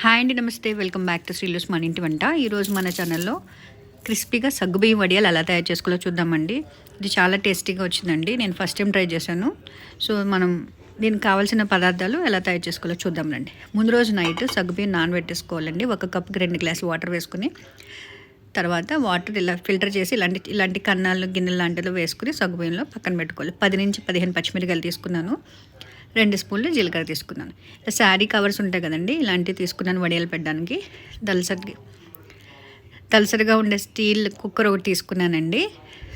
Hi అండి నమస్తే. Welcome back to శ్రీలూస్ మన ఇంటి వంట ఈరోజు మన ఛానల్లో క్రిస్పీగా సగ్గుబియ్యం వడియాలు ఎలా తయారు చేసుకోవాలో చూద్దామండి. ఇది చాలా టేస్టీగా వచ్చిందండి. నేను ఫస్ట్ టైం ట్రై చేశాను. సో మనం దీనికి కావాల్సిన పదార్థాలు ఎలా తయారు చేసుకోవాలో చూద్దాం రండి. ముందు రోజు నైట్ సగ్గుబియ్యం నానబెట్టేసుకోవాలండి. ఒక కప్కి రెండు గ్లాసులు వాటర్ వేసుకుని తర్వాత వాటర్ ఇలా ఫిల్టర్ చేసి ఇలాంటి ఇలాంటి కన్నాలు గిన్నెలు లాంటిలో వేసుకుని సగ్గుబియ్యంలో పక్కన పెట్టుకోవాలి. పది నుంచి పదిహేను పచ్చిమిరకాయలు తీసుకున్నాను. రెండు స్పూన్లు జీలకర్ర తీసుకున్నాను. శారీ కవర్స్ ఉంటాయి కదండి ఇలాంటివి తీసుకున్నాను వడియాలు పెట్టడానికి. దలసరి దలసరిగా ఉండే స్టీల్ కుక్కర్ ఒకటి తీసుకున్నానండి.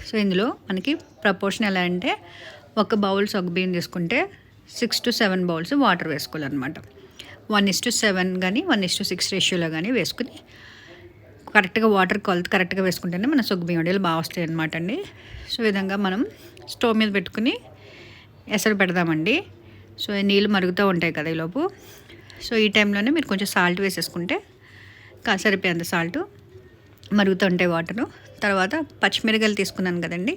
సో ఇందులో మనకి ప్రపోర్షన్ ఎలా అంటే ఒక బౌల్ సగ్గుబియ్యం తీసుకుంటే six to seven bowls water వేసుకోవాలన్నమాట. వన్ ఇస్ టు సెవెన్ కానీ వన్ ఇస్ టు సిక్స్ రేషియోలో కానీ వేసుకుని కరెక్ట్గా వాటర్ కొలత కరెక్ట్గా వేసుకుంటేనే మన సగ్గుబియ్యం వడియాలు బాగా వస్తాయి అనమాట అండి. సో ఈ విధంగా మనం స్టవ్ మీద పెట్టుకుని ఎసరు పెడదామండి. సో నీళ్ళు మరుగుతూ ఉంటాయి కదా ఈలోపు సో ఈ టైంలోనే మీరు కొంచెం సాల్ట్ వేసేసుకుంటే కా సరిపోయేంత సాల్ట్ మరుగుతూ ఉంటాయి వాటరు. తర్వాత పచ్చిమిరకాయలు తీసుకున్నాను కదండి.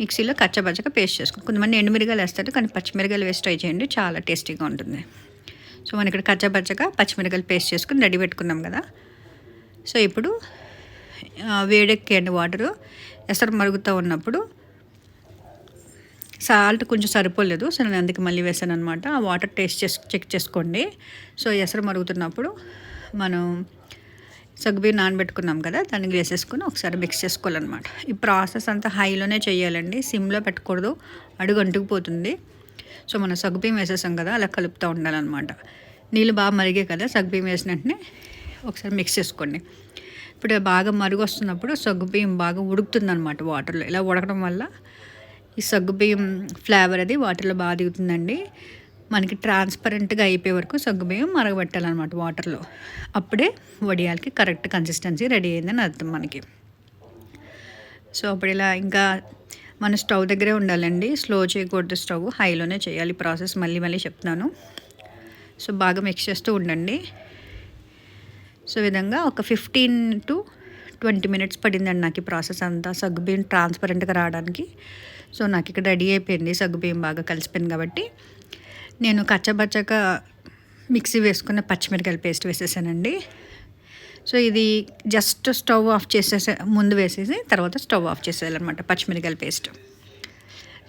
మిక్సీలో కచ్చపచ్చగా పేస్ట్ చేసుకుని కొంతమంది ఎండుమిరగాయలు వేస్తారు కానీ పచ్చిమిరకాయలు వేస్ట్ ట్రై చేయండి చాలా టేస్టీగా ఉంటుంది. సో మనం ఇక్కడ కచ్చపచ్చగా పచ్చిమిరకాయలు పేస్ట్ చేసుకుని రెడీ పెట్టుకున్నాం కదా. సో ఇప్పుడు వేడెక్కేయండి వాటరు. ఎసరు మరుగుతూ ఉన్నప్పుడు సాల్ట్ కొంచెం సరిపోలేదు సో నేను అందుకే మళ్ళీ వేసాను అనమాట ఆ వాటర్ టేస్ట్ చేసి చెక్ చేసుకోండి. సో ఎసరు మరుగుతున్నప్పుడు మనం సగ్గుబియ్యం నానబెట్టుకున్నాం కదా దానికి వేసేసుకుని ఒకసారి మిక్స్ చేసుకోవాలన్నమాట. ఈ ప్రాసెస్ అంతా హైలోనే చేయాలండి. సిమ్లో పెట్టకూడదు అడుగు అంటుకుపోతుంది సో మనం సగ్గుబియ్యం వేసేసాం కదా అలా కలుపుతూ ఉండాలన్నమాట. నీళ్ళు బాగా మరిగే కదా సగ్గుబియ్యం వేసిన వెంటనే ఒకసారి మిక్స్ చేసుకోండి. ఇప్పుడు బాగా మరుగు వస్తున్నప్పుడు సగ్గుబియ్యం బాగా ఉడుకుతుందన్నమాట వాటర్లో. ఇలా ఉడకడం వల్ల ఈ సగ్గుబియ్యం ఫ్లేవర్ అది వాటర్లో బాగా దిగుతుందండి. మనకి ట్రాన్స్పరెంట్గా అయిపోయే వరకు సగ్గుబియ్యం మరగబెట్టాలన్నమాట వాటర్లో. అప్పుడే వడియాలకి కరెక్ట్ కన్సిస్టెన్సీ రెడీ అయిందని అర్థం మనకి. సో అప్పుడు ఇలా ఇంకా మన స్టవ్ దగ్గరే ఉండాలండి. స్లో చేయకూడదు స్టవ్. హైలోనే చేయాలి ప్రాసెస్. మళ్ళీ మళ్ళీ చెప్తున్నాను. సో బాగా మిక్స్ చేస్తూ ఉండండి. సో విధంగా ఒక ఫిఫ్టీన్ టు ట్వంటీ మినిట్స్ పడిందండి నాకు ఈ ప్రాసెస్ అంతా. సగ్గుబియ్యం ట్రాన్స్పరెంట్గా రావడానికి. సో నాకు ఇక్కడ రెడీ అయిపోయింది సగ్గుబియ్యం బాగా కలిసిపోయింది కాబట్టి. నేను కచ్చబచ్చగా మిక్సీ వేసుకున్న పచ్చిమిరకాయల పేస్ట్ వేసేసానండి. సో ఇది జస్ట్ స్టవ్ ఆఫ్ చేసేసే ముందు వేసేసి తర్వాత స్టవ్ ఆఫ్ చేసేయాలన్నమాట పచ్చిమిరకాయల పేస్ట్.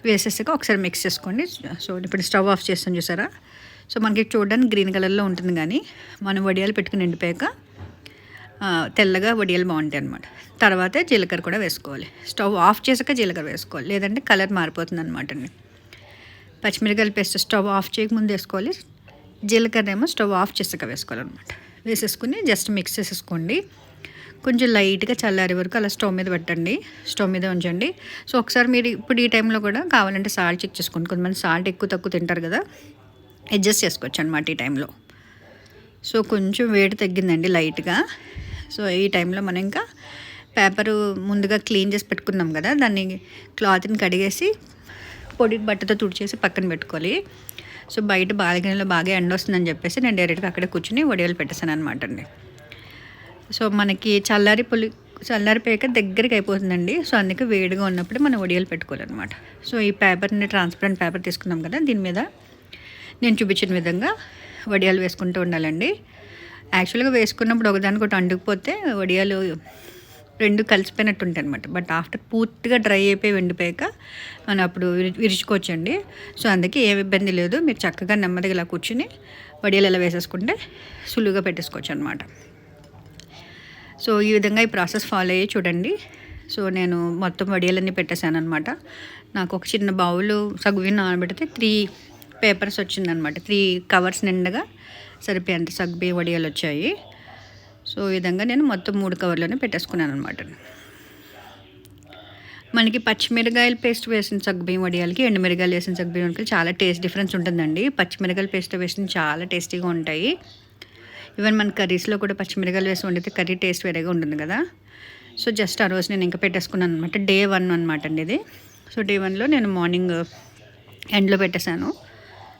వేసేసాక ఒకసారి మిక్స్ చేసుకోండి. సో ఇప్పుడు స్టవ్ ఆఫ్ చేస్తాం చూసారా? సో మనకి చూడడానికి గ్రీన్ కలర్లో ఉంటుంది కానీ మనం వడియాలు పెట్టుకుని ఎండిపోయాక తెల్లగా వడియాలు బాగుంటాయి అనమాట తర్వాత జీలకర్ర కూడా వేసుకోవాలి. స్టవ్ ఆఫ్ చేసాక జీలకర్ర వేసుకోవాలి. లేదంటే కలర్ మారిపోతుంది అనమాట అండి. పచ్చిమిరకాయల పేస్ట్ స్టవ్ ఆఫ్ చేయకముందు వేసుకోవాలి. జీలకర్ర ఏమో స్టవ్ ఆఫ్ చేసాక వేసుకోవాలన్నమాట. వేసేసుకుని జస్ట్ మిక్స్ చేసేసుకోండి. కొంచెం లైట్గా చల్లారే వరకు అలా స్టవ్ మీద పెట్టండి. స్టవ్ మీద ఉంచండి. సో ఒకసారి మీరు ఇప్పుడు ఈ టైంలో కూడా కావాలంటే సాల్ట్ చెక్ చేసుకోండి. కొంతమంది సాల్ట్ ఎక్కువ తక్కువ తింటారు కదా. అడ్జస్ట్ చేసుకోవచ్చు అనమాట ఈ టైంలో. సో కొంచెం వేడి తగ్గిందండి లైట్గా. సో ఈ టైంలో మనం ఇంకా పేపరు ముందుగా క్లీన్ చేసి పెట్టుకున్నాం కదా దాన్ని క్లాత్ని కడిగేసి పొడి బట్టతో తుడిచేసి పక్కన పెట్టుకోవాలి. సో బయట బాల్కనీలో బాగా ఎండ వస్తుందని చెప్పేసి నేను డైరెక్ట్గా అక్కడే కూర్చుని వడియాలు పెట్టేశాను అనమాట అండి. సో మనకి చల్లారి పులి చల్లారిపోయాక దగ్గరికి అయిపోతుందండి. సో అందుకే వేడిగా ఉన్నప్పుడు మనం వడియాలు పెట్టుకోవాలన్నమాట. సో ఈ పేపర్ని ట్రాన్స్పరెంట్ పేపర్ తీసుకున్నాం కదా దీని మీద నేను చూపించిన విధంగా వడియాలు వేసుకుంటూ ఉండాలండి. యాక్చువల్గా వేసుకున్నప్పుడు ఒకదానికి ఒకటి అంటుకుపోతే వడియాలు రెండు కలిసిపోయినట్టు ఉంటాయి అనమాట బట్ ఆఫ్టర్ పూర్తిగా డ్రై అయిపోయి వెండిపోయాక మనం అప్పుడు విరుచుకోవచ్చండి. సో అందుకే ఏం ఇబ్బంది లేదు. మీరు చక్కగా నెమ్మదిగా ఇలా కూర్చుని వడియాలు ఇలా వేసేసుకుంటే సులువుగా పెట్టేసుకోవచ్చు అనమాట సో ఈ విధంగా ఈ ప్రాసెస్ ఫాలో అయ్యి చూడండి. సో నేను మొత్తం వడియాలన్నీ పెట్టేశాను అనమాట నాకు ఒక చిన్న బౌలు సగ్గువి నానబెడితే త్రీ పేపర్స్ వచ్చిందనమాట త్రీ కవర్స్ నిండగా సరిపోయేంత సగ్బి వడియాలు వచ్చాయి. సో ఈ విధంగా నేను మొత్తం మూడు కవర్లోనే పెట్టేసుకున్నాను అనమాట మనకి పచ్చిమిరకాయల పేస్ట్ వేసిన సగ్గుబియ్యం వడియాలకి ఎండుమిరకాయలు వేసిన సగ్గుబియ్యం వడియాలకి చాలా టేస్ట్ డిఫరెన్స్ ఉంటుందండి. పచ్చిమిరకాయల పేస్ట్ వేసిన చాలా టేస్టీగా ఉంటాయి. ఈవెన్ మన కర్రీస్లో కూడా పచ్చిమిరకాయలు వేసి వండితే కర్రీ టేస్ట్ వేరేగా ఉంటుంది కదా. సో జస్ట్ ఆ రోజు నేను ఇంకా పెట్టేసుకున్నాను అనమాట డే వన్ అనమాట అండి ఇది. సో డే వన్లో నేను మార్నింగ్ ఎండ్లో పెట్టేశాను.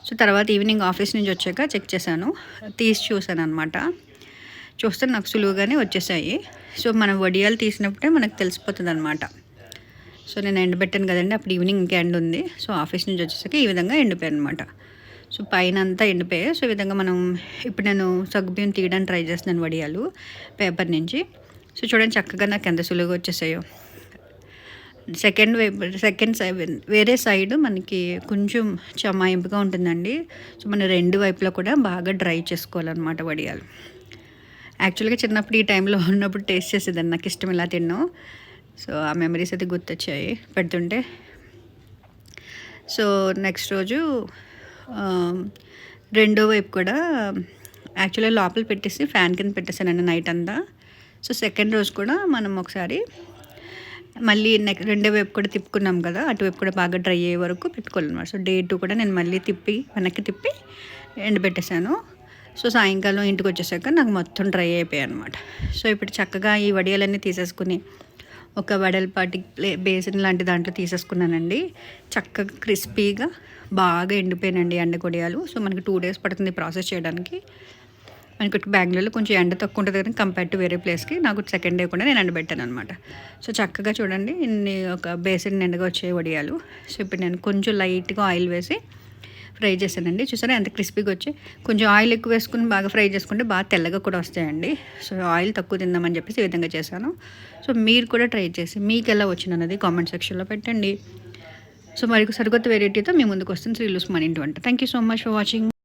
సో తర్వాత ఈవినింగ్ ఆఫీస్ నుంచి వచ్చాక చెక్ చేశాను. తీసి చూశాను అనమాట చూస్తే నాకు సులువుగానే వచ్చేసాయి. సో మనం వడియాలు తీసినప్పుడే మనకు తెలిసిపోతుంది అనమాట సో నేను ఎండబెట్టాను కదండి అప్పుడు ఈవినింగ్ ఇంకా ఎండ్ ఉంది. సో ఆఫీస్ నుంచి వచ్చేసాక ఈ విధంగా ఎండిపోయాను అనమాట సో పైన అంతా ఎండిపోయాయి. సో ఈ విధంగా మనం ఇప్పుడు నేను సగ్గుబియ్యం తీయడానికి ట్రై చేస్తున్నాను వడియాలు పేపర్ నుంచి. సో చూడండి చక్కగా నాకు ఎంత సులువుగా వచ్చేసాయో. సెకండ్ వైపు సెకండ్ సైడ్ వేరే సైడ్ మనకి కొంచెం చమాయింపుగా ఉంటుందండి. సో మన రెండు వైపులా కూడా బాగా డ్రై చేసుకోవాలన్నమాట వడియాలు. యాక్చువల్గా చిన్నప్పుడు ఈ టైంలో ఉన్నప్పుడు టేస్ట్ చేసేదాన్ని. నాకు ఇష్టం ఇలా తిన్నాం. సో ఆ మెమరీస్ అయితే గుర్తొచ్చాయి. పెడుతుంటే. సో నెక్స్ట్ రోజు రెండో వైపు కూడా యాక్చువల్గా లోపల పెట్టేసి ఫ్యాన్ కింద పెట్టేసానండి నైట్ అంతా. సో సెకండ్ రోజు కూడా మనం ఒకసారి మళ్ళీ నెక్ రెండో వైపు కూడా తిప్పుకున్నాం కదా అటువైపు కూడా బాగా డ్రై అయ్యే వరకు పెట్టుకోవాలన్నమాట. సో డే టూ కూడా నేను మళ్ళీ తిప్పి వెనక్కి తిప్పి ఎండబెట్టేశాను సో సాయంకాలం ఇంటికి వచ్చేసాక నాకు మొత్తం డ్రై అయిపోయాయి అనమాట సో ఇప్పుడు చక్కగా ఈ వడియాలన్నీ తీసేసుకుని ఒక వడలపాటి ప్లే బేసిన్ లాంటి దాంట్లో తీసేసుకున్నానండి. చక్కగా క్రిస్పీగా బాగా ఎండిపోయినండి ఎండ కొడియాలు సో మనకి టూ డేస్ పడుతుంది ప్రాసెస్ చేయడానికి. మనకి బెంగళూరులో కొంచెం ఎండ తక్కువ ఉంటుంది కదా కంపేర్ టు వేరే ప్లేస్కి నాకు సెకండ్ డే కూడా నేను ఎండబెట్టాను అనమాట సో చక్కగా చూడండి ఇన్ని ఒక బేసిన్ నిండుగా వచ్చే వడియాలు. సో ఇప్పుడు నేను కొంచెం లైట్గా ఆయిల్ వేసి ఫ్రై చేశానండి. చూసారా ఎంత క్రిస్పీగా వచ్చి కొంచెం ఆయిల్ ఎక్కువ వేసుకుని బాగా ఫ్రై చేసుకుంటే బాగా తెల్లగా కూడా వస్తాయండి. సో ఆయిల్ తక్కువ తిందామని చెప్పేసి ఈ విధంగా చేశాను. సో మీరు కూడా ట్రై చేసి మీకు ఎలా వచ్చింది అన్నది కామెంట్ సెక్షన్లో పెట్టండి. సో మరి సరికొత్త వెరైటీతో మీ ముందుకు వస్తుంది శ్రీ లూస్ మన ఇంటి వంట. Thank you so much for watching